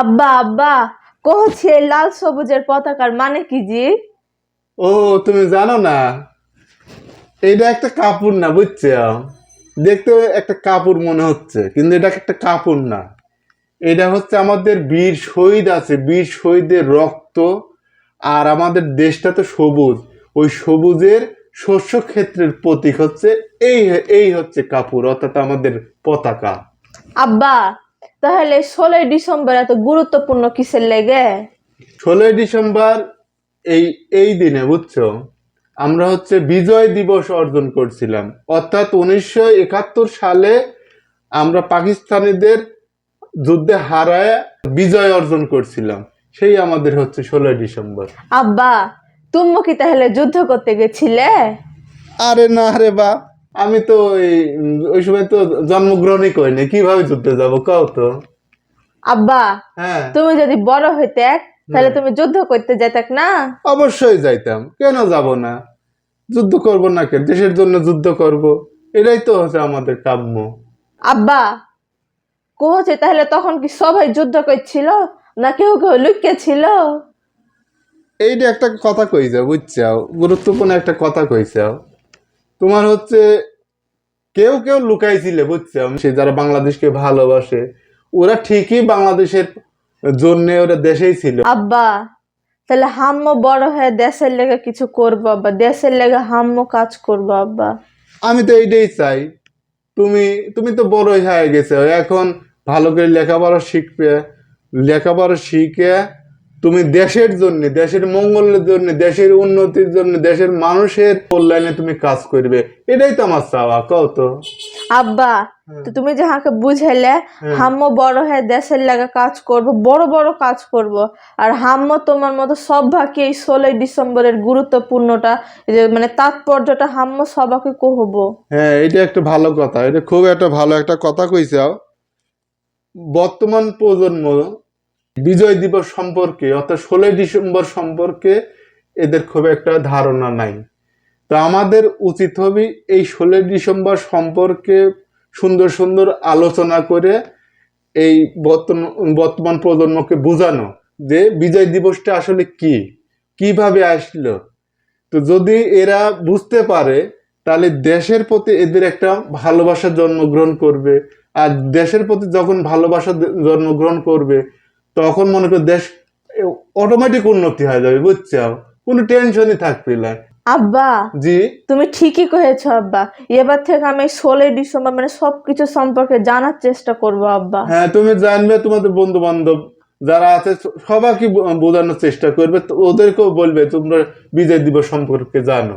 আব্বা আব্বা কহছি এই লাল সবুজের পতাকার মানে কি জি? ও তুমি জানো না এইটা একটা কাপড় না বুঝছ? দেখতে একটা কাপড় মনে হচ্ছে কিন্তু এটা একটা কাপড় না। এটা হচ্ছে আমাদের বীর শহীদ আছে বীর শহীদের রক্ত আর আমাদের দেশটা তো সবুজ। ওই সবুজের শস্য ক্ষেত্রের প্রতীক হচ্ছে এই এই হচ্ছে কাপড় অর্থাৎ আমাদের পতাকা। আব্বা তাহলে ষোলোই ডিসেম্বর এত গুরুত্বপূর্ণ কিসের লেগে? ষোলোই ডিসেম্বর এই এই দিনে বুঝছ? আমরা হচ্ছে বিজয় দিবস অর্জন করছিলাম। অর্থাৎ উনিশশো একাত্তর সালে আমরা পাকিস্তানিদের যুদ্ধে হারায় বিজয় অর্জন করছিলাম। সেই আমাদের হচ্ছে ষোলোই ডিসেম্বর। আব্বা তুমি কি তাহলে যুদ্ধ করতে গেছিলে? আরে না রে বা আমি তো ওই ওই সময় তো জন্মগ্রহণই করিনি। কীভাবে যুদ্ধে যাব? কাও তো। আব্বা হ্যাঁ। তুমি যদি বড় হইতে তাহলে তুমি যুদ্ধ করতে যেতাক না? অবশ্যই যাইতাম। কেন যাব না? যুদ্ধ করব না কেন? দেশের জন্য যুদ্ধ করব। এটাই তো হচ্ছে আমাদের কাম্য। আব্বা কহছে তাহলে তখন কি সবাই যুদ্ধ করছিল? না কেউ কেউ লুকিয়ে ছিল? এইটা একটা কথা কই যাও বুঝছাও? গুরুত্বপূর্ণ একটা কথা কইছাও তোমার হচ্ছে কেউ কেউ লুকাইছিলে বুঝছাও সে যারা বাংলাদেশকে ভালোবাসে ওরা ঠিকই বাংলাদেশের জন্য ওরা দেশেই ছিল। আব্বা তাহলে হাম্মো বড় হয়ে দেশের লেগে কিছু করব আব্বা? দেশের লেগে হাম্মো কাজ করব আব্বা। আমি তো এইটাই চাই। তুমি তুমি তো বড়ই হয়ে গেছে। এখন ভালো করে লেখাপড়া শিখবে লেখাপড়া শিখে তুমি দেশের জন্য দেশের মঙ্গলের জন্য দেশের উন্নতির জন্য দেশের মানুষের কল্যাণে তুমি কাজ করবে। এটাই তো আমার চাওয়া কও তো। আব্বা তো তুমি যাহাকে বুঝাইলে হাম্মো বড় হয়ে দেশের লেগে কাজ করব বড় বড় কাজ করব। আর হাম্মো তোমার মতো সবাইকে এই ষোলোই ডিসেম্বরের গুরুত্বপূর্ণটা যে মানে তাৎপর্যটা হাম্মো সবাইকে কহবো। হ্যাঁ এটা একটা ভালো কথা এটা খুব একটা ভালো একটা কথা কইছাও। বর্তমান প্রজন্ম বিজয় দিবস সম্পর্কে, অর্থাৎ ষোলোই ডিসেম্বর সম্পর্কে এদের খুব একটা ধারণা নাই। তো আমাদের উচিত হবে এই ষোলোই ডিসেম্বর সম্পর্কে সুন্দর সুন্দর আলোচনা করে এই বর্তমান প্রজন্মকে বোঝানো যে বিজয় দিবসটা আসলে কি, কীভাবে আসলো। তো যদি এরা বুঝতে পারে, তাহলে দেশের প্রতি এদের একটা ভালোবাসা জন্মগ্রহণ করবে। আর দেশের প্রতি যখন ভালোবাসা জন্মগ্রহণ করবে তখন মনে করো দেশ অটোমেটিক উন্নতি হয়ে যাবে বুঝছ? কোনো টেনশনই থাকবে না। আব্বা জি? তুমি ঠিকই কহেছো আব্বা। এবার থেকে আমি ষোলোই ডিসেম্বর মানে সবকিছু সম্পর্কে জানার চেষ্টা করব আব্বা। হ্যাঁ তুমি জানবে তোমাদের বন্ধু বান্ধব যারা আছে সবাইকে বোঝানোর চেষ্টা করবে ওদেরকেও বলবে তোমরা বিজয় দিবস সম্পর্কে জানো।